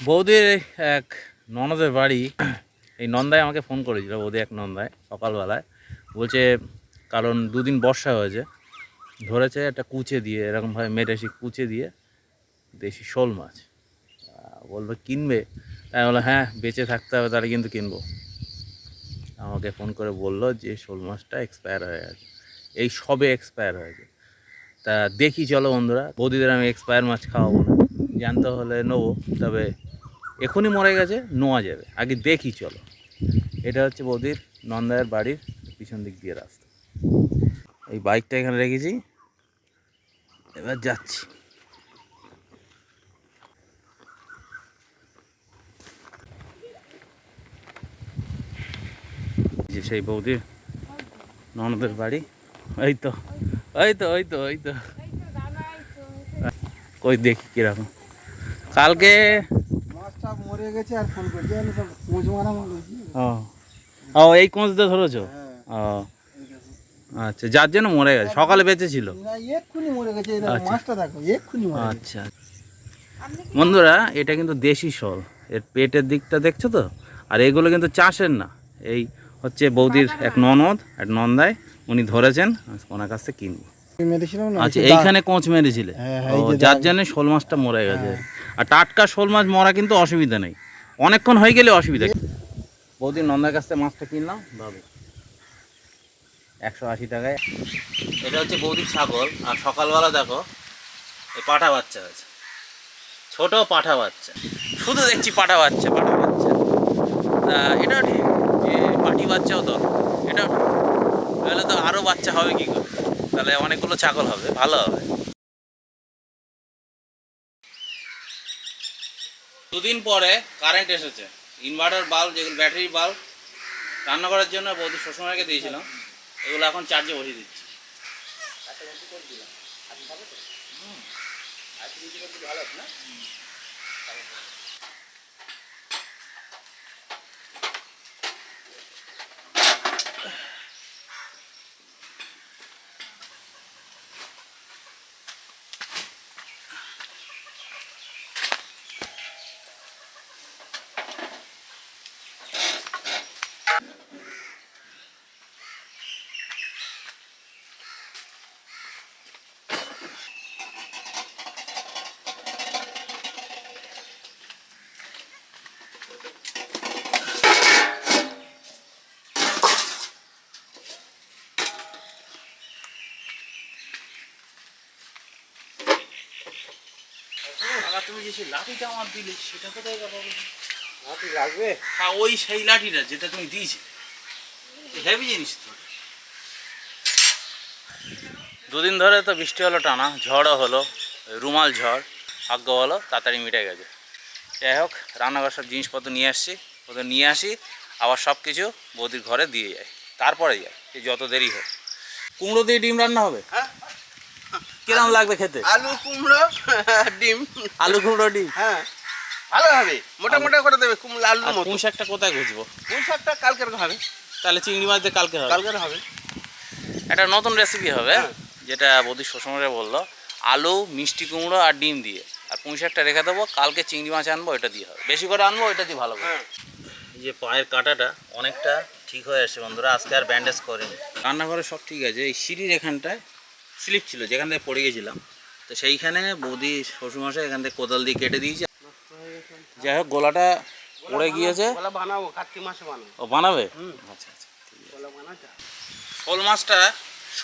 বৌদির এক ননদের বাড়ি, এই নন্দায় আমাকে ফোন করেছিল, বৌদি এক নন্দায়, সকালবেলায়। বলছে, কারণ দুদিন বর্ষা হয়েছে, ধরেছে একটা কুচে দিয়ে এরকমভাবে মেরেছি কুচে দিয়ে দেশি শোল মাছ। বলবে কিনবে? তাই বলল হ্যাঁ বেঁচে থাকতে হবে, তাহলে কিন্তু কিনবো। আমাকে ফোন করে বলল যে, শোল মাছটা এক্সপায়ার হয়ে গেছে। এই সবে এক্সপায়ার হয়েছে। তা দেখি চলো বন্ধুরা, বৌদিদের আমি এক্সপায়ার মাছ খাওয়াবো না। জানতে হলে নেব তবে এখনই মরে গেছে নোয়া যাবে। আগে দেখি চলো। এটা হচ্ছে বৌদির নন্দায়ের বাড়ির পিছন দিক দিয়ে রাস্তা। এই বাইকটা এখানে রেখেছি। এবার যাচ্ছি। যে সেই বৌদির ননদের বাড়ি। এই তো এই তো ওই তো ওই তো। কই দেখি কীরকম। কালকে মাছটা মরে গেছে আর ফোন করছে আমি সব কোচ মারা মানুষ ও। ও এই কোঁচতে ধরেছো? হ্যাঁ। ও। আচ্ছা যার জন্য মরে গেছে সকালে বেঁচে ছিল এক্ষুনি মরে গেছে আচ্ছা। মাছটা দেখো এক্ষুনি আচ্ছা। বন্ধুরা এটা কিন্তু দেশি শোল। এর পেটের দিকটা দেখছ তো? আর এগুলো কিন্তু চাষের না। এই হচ্ছে বৌদির এক ননদ এক নন্দায় উনি ধরেছেন ওনার কাছ থেকে কিনবো। আচ্ছা এইখানে কোঁচ মেরেছিলে? হ্যাঁ, হ্যাঁ, যার জন্য শোল মাছটা মরে গেছে। আর টাটকা শোল মাছ মরা কিন্তু অসুবিধা নেই। অনেকক্ষণ হয়ে গেলে অসুবিধা। বৌদির নন্দার কাছ থেকে মাছটা কিনলাম। ভাবে একশো আশি টাকায়। এটা হচ্ছে বৌদির ছাগল। আর সকালবেলা দেখো এই পাঠা বাচ্চা আছে ছোট পাঠা বাচ্চা। শুধু দেখছি পাঠা বাচ্চা পাঠা বাচ্চা। তা এটাও ঠিক। যে পাটি বাচ্চাও তো। এটাও ঠিক। তাহলে তো আরও বাচ্চা হবে কি করে? তাহলে অনেকগুলো ছাগল হবে ভালো হবে। দুদিন পরে কারেন্ট এসেছে। ইনভার্টার বাল্ব যেগুলো ব্যাটারি বাল্ব রান্না করার জন্য বৌদি শ্বশুরমাকে দিয়েছিলাম এগুলো এখন চার্জে বসিয়ে দিচ্ছি। তুমি যে সেই লাঠিটা আমার দিলে সেটা কোথায় গেল লাঠি লাগবে? হ্যাঁ ওই সেই লাঠিটা যেটা তুমি দিয়েছিলে। হেভি জিনিস তো। দুদিন ধরে তো বৃষ্টি হলো টানা ঝড়ও হলো রুমাল ঝড় ভাগ্য হলো তাড়াতাড়ি মিটে গেছে। যাই হোক রান্নাঘর সব জিনিসপত্র নিয়ে আসছি ওদের নিয়ে আসি আবার সব কিছু বৌদির ঘরে দিয়ে যায় তারপরে যায় যত দেরি হোক। কুমড়ো দিয়ে ডিম রান্না হবে? হ্যাঁ কিরম লাগবে খেতে? আলু কুমড়ো ডিম। আলু কুমড়ো ডিম? হ্যাঁ। ভালো হবে মোটা মোটা করে দেবে কুমড়ো আলু মতো। পুঁই শাকটা কোথায় খুঁজবো কোন শাকটা কালকের হবে। তাহলে চিংড়ি মাছ দিয়ে কালকে হবে? কালকের হবে। একটা নতুন রেসিপি হবে হ্যাঁ। যেটা বৌদি শ্বশুরে বলল আলু মিষ্টি কুমড়ো আর ডিম দিয়ে। আর পুঁই শাকটা রেখে দেবো কালকে চিংড়ি মাছ আনব এটা দিয়ে হবে। বেশি করে আনব এটা দিয়ে ভালো করে। হ্যাঁ। এই যে পায়ের কাঁটাটা অনেকটা ঠিক হয়ে আসছে বন্ধুরা আজকে আর ব্যান্ডেজ করেনি। রান্নাঘরে সব ঠিক আছে এই সিঁড়ির এখানটায় স্লিপ ছিল যেখান থেকে পড়ে গেছিলাম। তো সেইখানে বৌদি শ্বশুরমশাই এখান থেকে কোদাল দিয়ে কেটে দিয়েছে। যাই হোক গোলাটা পড়ে গিয়েছে। বানাবো কার্তিক মাসে বানাবো। ও বানাবে? হুম। আচ্ছা আচ্ছা শোল মাছটা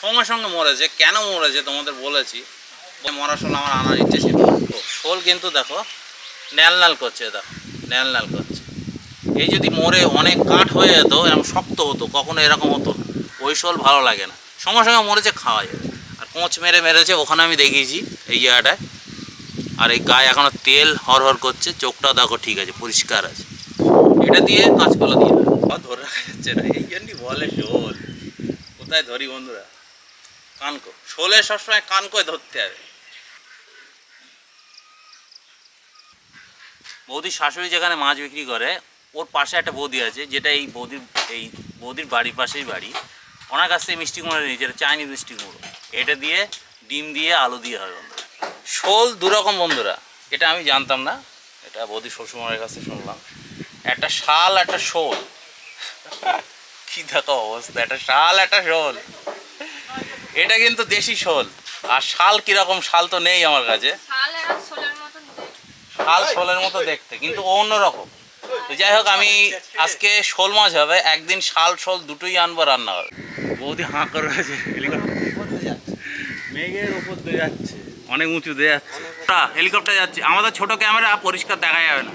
সঙ্গে সঙ্গে মরেছে। কেন মরেছে তোমাদের বলেছি। মরা শোল আমার আনার ইচ্ছে ছিল। শোল কিন্তু দেখো ন্যাল নাল করছে দেখো। ন্যাল নাল করছে। এই যদি মরে অনেক কাঠ হয়ে যেত এরকম শক্ত হতো কখনো এরকম হতো ওই শোল ভালো লাগে না। সঙ্গে সঙ্গে মরেছে খাওয়া যাবে আর কোঁচ মেরে মেরেছে, ওখানে আমি দেখিয়েছি এই জায়গাটায়। আর এই গায়ে এখনও তেল হর হর করছে, চোখটা দেখো ঠিক আছে, পরিষ্কার আছে। এটা দিয়ে কাঁচকলা দিয়ে ধরে রাখা যাচ্ছে না, এই জন্যই বলে শোল। কোথায় ধরি বন্ধুরা? কানকো। শোলে সবসময় কানকোয় ধরতে হবে। বৌদির শাশুড়ি যেখানে মাছ বিক্রি করে, ওর পাশে একটা বৌদি আছে, যেটা এই বৌদির এই বৌদির বাড়ির পাশেই বাড়ি। ওনার কাছ থেকে মিষ্টি কুমড়ো নিয়েছে এটা চাইনিজ মিষ্টি কুমড়ো। এটা দিয়ে ডিম দিয়ে আলু দিয়ে হয় বন্ধুরা। শোল দুরকম বন্ধুরা এটা আমি জানতাম না। এটা বৌদি শ্বশুরমারের কাছে শুনলাম। একটা শাল একটা শোল। কি দেখো অবস্থা একটা শাল একটা শোল। এটা কিন্তু দেশি শোল। আর শাল কীরকম শাল তো নেই আমার কাছে। শাল শোলের মতো দেখতে কিন্তু অন্যরকম। যাই হোক আমি আজকে শোল মাছ হবে একদিন শাল শোল দুটোই আনব রান্না হবে বৌদি হাঁ করে রয়েছে মেঘের উপর দিয়ে যাচ্ছে অনেক উঁচু দিয়ে যাচ্ছে। হেলিকপ্টার যাচ্ছে। আমাদের ছোট ক্যামেরা পরিষ্কার দেখা যাবে না।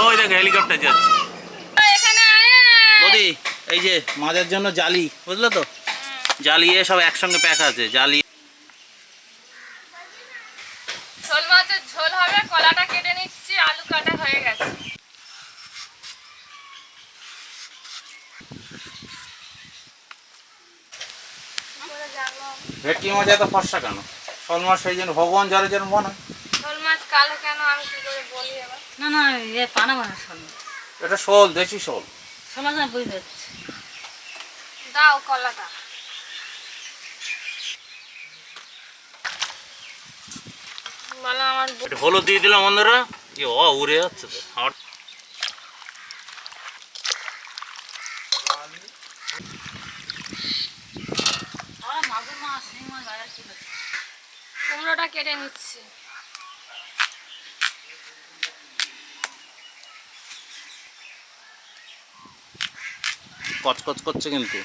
ওই দেখো হেলিকপ্টার যাচ্ছে। ও, এখানে আয়। বৌদি এই যে মাছের জন্য জালি বুঝলো তো? জালিয়ে সব একসঙ্গে প্যাক আছে জালি শোল মাছের ঝোল হবে কলাটা কেটে নিচ্ছি আলু কাটা হয়ে গেছে করে জানলাম। ভেটকি মাছ এত ফর্সা কেন? শোল মাছ সেই জন্য ভগবান যারা যেন মনে শোল মাছ কালো কেন আমি কি করে বলি এবার না না এ পানা বানা শোল। এটা শোল দেশি শোল। বুঝতে দাও কলাটা। হলুদ দিয়ে দিলাম বন্ধুরা কি ও উড়ে যাচ্ছে। তো হাওয়া আমরা বাজার ছিল কুমড়োটা কেটে নিচ্ছি। কচকচ করছে কিন্তু।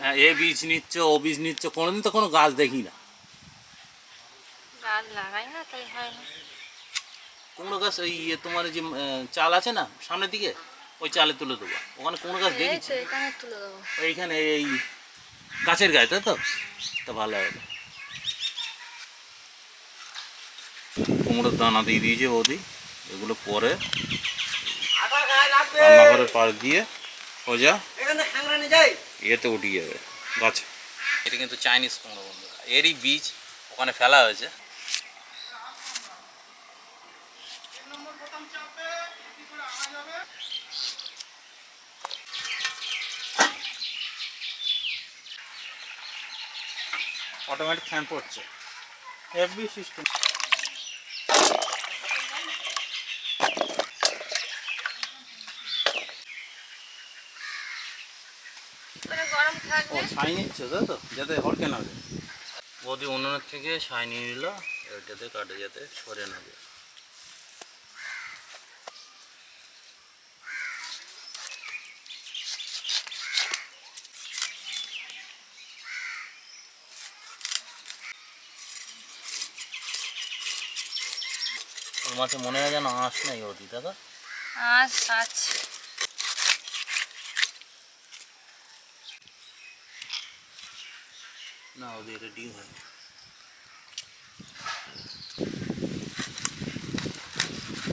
হ্যাঁ এ বীজ নিচ্ছে ও বীজ নিচ্ছে কোনোদিন তো কোনো গাছ দেখি না। গাছ লাগাই না তাই হয় না। কুমড়ো গাছ ওই ইয়ে তোমার যে চাল আছে না সামনের দিকে? ওই চালে তুলে দেবো। ওখানে কুমড়ো গাছ দেখেছি। তো এখানে তুলে দেবো। ওইখানে এই গাছের গায়ে তাই তো? তা ভালো হবে কুমড়োর দানা দিয়ে দিয়েছে ওদি এগুলো পরে রান্নাঘরের পাশ দিয়ে সোজা ইয়েতে উঠিয়ে যাবে গাছে। এটা কিন্তু চাইনিজ কুমড়ো বন্ধুরা। এরই বীজ ওখানে ফেলা হয়েছে। অটোমেটিক ফ্যান পড়ছে। হেভি সিস্টেম ও থাকবে। ছাই নিচ্ছে তাই তো যাতে হরকে না যায় বৌদি উনুনের থেকে ছাই নিয়ে নিল এটাতে কাটে যাতে সরে না যায়। মাঝে মনে হয় যেন আঁশ নাই ওদি দাদা? আচ্ছা না ওদের এটা ডিম হয়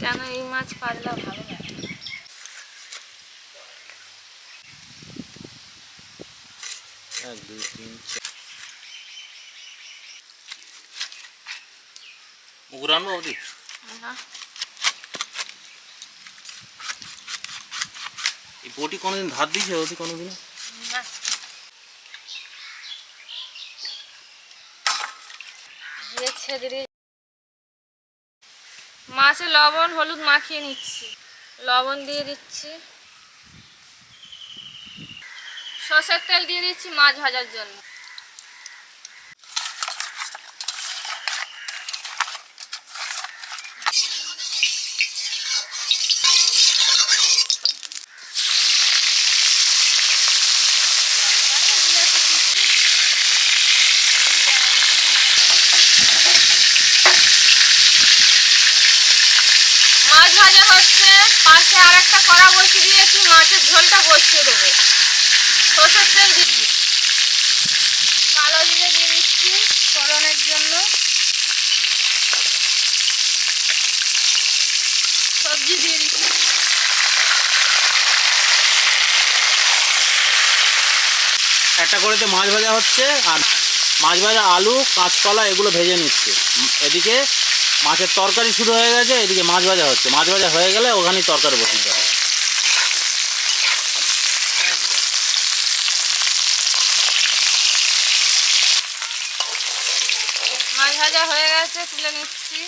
কেন এই মাছ পারলে ভালো লাগে? এক দুই তিন চার। ওদি না। এই বটি কোনোদিন ধার দিয়েছে? ওদি কোনোদিন না। দিয়ে ছেদে দিয়ে মাছে লবণ হলুদ মাখিয়ে নিচ্ছি। লবণ দিয়ে দিচ্ছি। সর্ষের তেল দিয়ে দিচ্ছি মাছ ভাজার জন্য মাছ ভাজা হচ্ছে পাশে আর একটা কড়া বসিয়ে দিয়েছি, মাছের ঝোলটা বসিয়ে দেবো। সর্ষের তেল দিয়ে কালো জিরে দিয়ে দিচ্ছি জন্য। সবজি দিয়ে দিচ্ছি। একটা করেতে মাছ ভাজা হচ্ছে আর মাছ ভাজা আলু, কাঁচকলা এগুলো ভেজে নিচ্ছে। এদিকে মাছের তরকারি শুরু হয়ে গেছে, এদিকে মাছ ভাজা হচ্ছে। মাছ ভাজা হয়ে গেলে ওখানেই তরকারি বসিয়ে দেওয়া। মাছ ভাজা হয়ে গেছে, তুলে নিচ্ছি।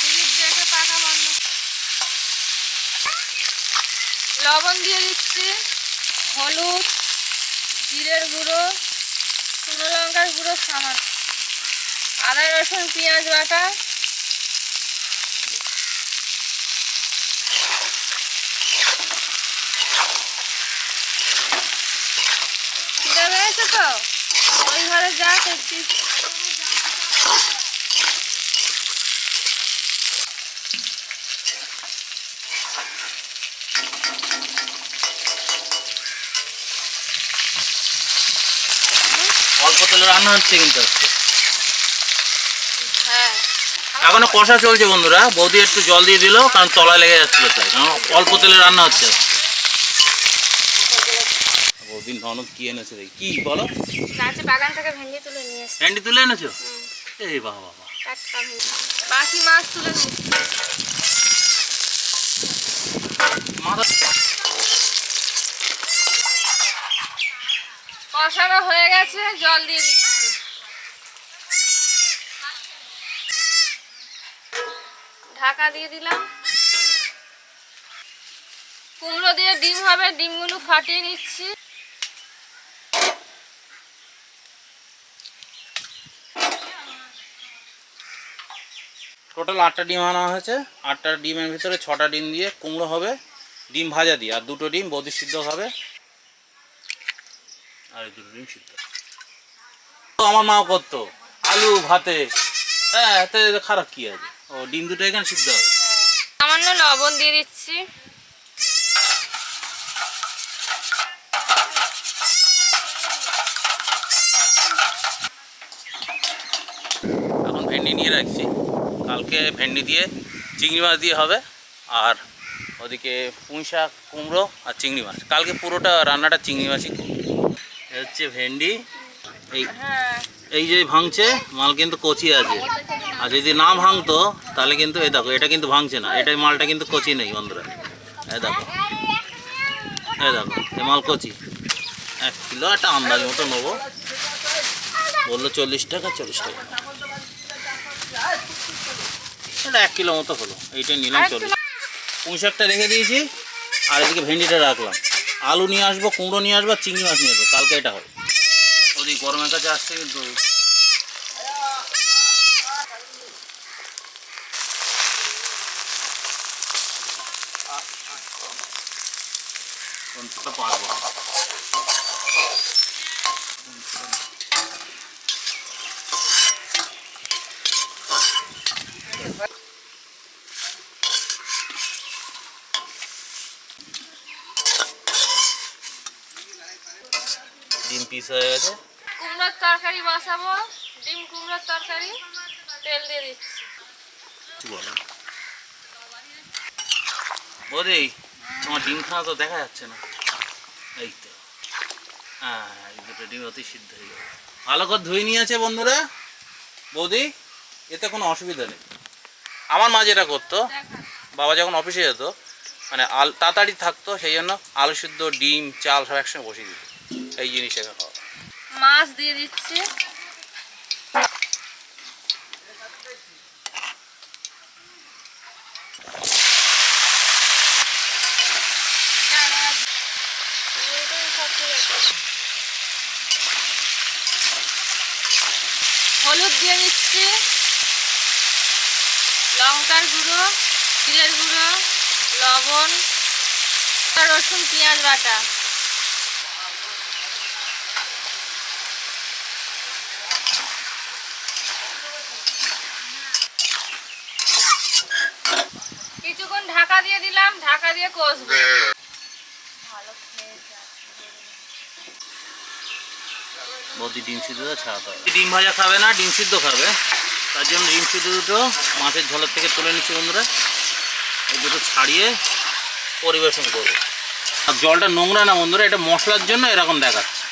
দিদির দেখে পাখা বন্ধ লবণ দিয়ে দিচ্ছি, হলুদ, জিরের গুঁড়ো, শুকনো লঙ্কার গুঁড়ো সামান আদা, রসুন, পেঁয়াজ বাটা। পেয়েছে তো? ওই ঘরে যা করছি অল্প তেলে রান্না হচ্ছে কিন্তু আজকে। হ্যাঁ। এখনও কষা চলছে বন্ধুরা। বৌদি একটু জল দিয়ে দিল কারণ তলায় লেগে যাচ্ছিল তাই। কারণ অল্প তেলে রান্না হচ্ছে। বৌদি ননদ কি এনেছে কি বলো? গাছে বাগান থেকে ভেঙে তুলে নিয়ে এসছি। ভেন্ডি তুলে এনেছো? এই বাবা বাবা। বাকি মাছ তুলে কষানো হয়ে গেছে, জল দিয়ে দিচ্ছি। ঢাকা দিয়ে দিলাম। কুমড়ো দিয়ে ডিম হবে, ডিমগুলো ফাটিয়ে নিচ্ছি। টোটাল আটটা ডিম আনা হয়েছে। আটটা ডিমের ভিতরে ছটা ডিম দিয়ে কুমড়ো হবে, ডিম ভাজা দিয়ে, আর দুটো ডিম বৌদি সিদ্ধ হবে। আর দুটো ডিম সিদ্ধ তো আমার মাও করতো আলু ভাতে। হ্যাঁ এতে খারাপ কি আছে? ও ডিম দুটো এখানে সিদ্ধ হবে। সামান্য লবণ দিয়ে দিচ্ছি। এখন ভেন্ডি নিয়ে রাখছি। কালকে ভেন্ডি দিয়ে চিংড়ি মাছ দিয়ে হবে। আর ওদিকে পুঁই শাক কুমড়ো আর চিংড়ি মাছ। কালকে পুরোটা রান্নাটা চিংড়ি মাছই। হচ্ছে ভেন্ডি। এই এই যে ভাঙছে, মাল কিন্তু কচি আছে। আর যদি না ভাঙতো, তাহলে কিন্তু এই দেখো, এটা কিন্তু ভাঙছে না। এটাই মালটা কিন্তু কচি নেই, বন্ধুরা। এই দেখো। এই দেখো এই মাল কচি। এক কিলো একটা আন্দাজ মতো নেব। বলল চল্লিশ টাকা চল্লিশ টাকা। এটা এক কিলো মতো হলো। এইটা নিলাম চল্লিশ। পুঁই শাকটা রেখে দিয়েছি, আর এদিকে ভেন্ডিটা রাখলাম। আলু নিয়ে আসব, কুমড়ো নিয়ে আসব, চিংড়ি মাছ নিয়ে আসব। কালকে এটা হবে। ওদিক গরমের কাছে আসছে কিন্তু কোনটা পারব না। ডিম পিস হয়ে গেছে কুমড়োর তরকারি বসাবো ডিম কুমড়োর তরকারি তেল দিয়ে দিচ্ছি। বলো। বৌদি তোমার ডিম খাওয়া তো দেখা যাচ্ছে না। এই তো। হ্যাঁ দুটো ডিম অতি সিদ্ধ হয়ে যাবে ভালো করে ধুয়ে নিয়েছে বন্ধুরা। বৌদি এতে কোনো অসুবিধা নেই। আমার মা যেটা করতো বাবা যখন অফিসে যেত মানে আল তাড়াতাড়ি থাকতো সেই জন্য আলু সিদ্ধ ডিম চাল সব একসঙ্গে বসিয়ে দিত। এই জিনিস এখানে খাওয়া মাছ দিয়ে দিচ্ছি। হলুদ দিয়ে দিচ্ছি। লঙ্কার গুঁড়ো, জিরের গুঁড়ো, লবণ, রসুন, পেঁয়াজ বাটা কিছুক্ষণ ঢাকা দিয়ে দিলাম ঢাকা দিয়ে কষবো। ভালো বৌদি ডিম সিদ্ধটা ছাড়াতে হবে। ডিম ভাজা খাবে না ডিম সিদ্ধ খাবে। তার জন্য ডিম সিদ্ধ দুটো মাছের ঝোলের থেকে তুলে নিচ্ছি বন্ধুরা। এই দুটো ছাড়িয়ে পরিবেশন করব। আর জলটা নোংরা না বন্ধুরা এটা মশলার জন্য এরকম দেখাচ্ছে।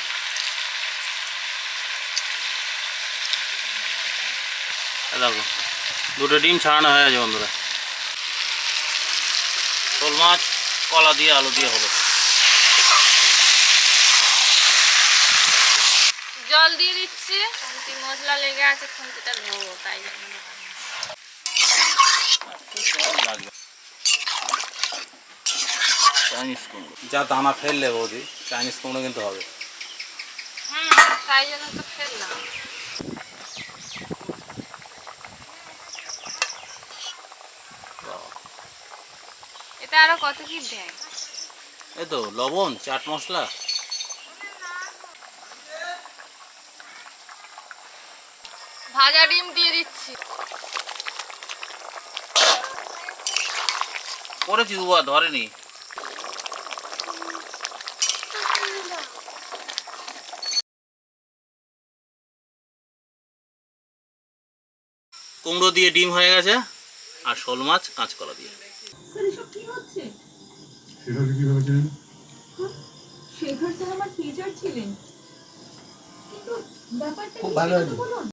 এই দেখো দুটো ডিম ছাড়ানো হয়ে গেছে বন্ধুরা। শোল মাছ কলা দিয়ে আলু দিয়ে হলো। জল দিয়ে দিচ্ছি। মশলা লেগে আছে ধোবো তাই চাইনিজ কুমড়ো। যা দানা ফেললে বৌদি চাইনিজ কুমড়ো কিন্তু হবে। হুম তাই জন্য তো ফেললাম এটা আরও কত কি দেয়? এই তো লবণ চাট মশলা। ভাজা ডিম দিয়ে দিচ্ছি। করেছি দুবার ধরেনি। কুমড়ো দিয়ে ডিম হয়ে গেছে আর শোল মাছ কাঁচকলা দিয়ে। সেভাবে কীভাবে চেনেন? শেখর স্যার আমার টিচার ছিলেন। কিন্তু ব্যাপারটা খুব ভালো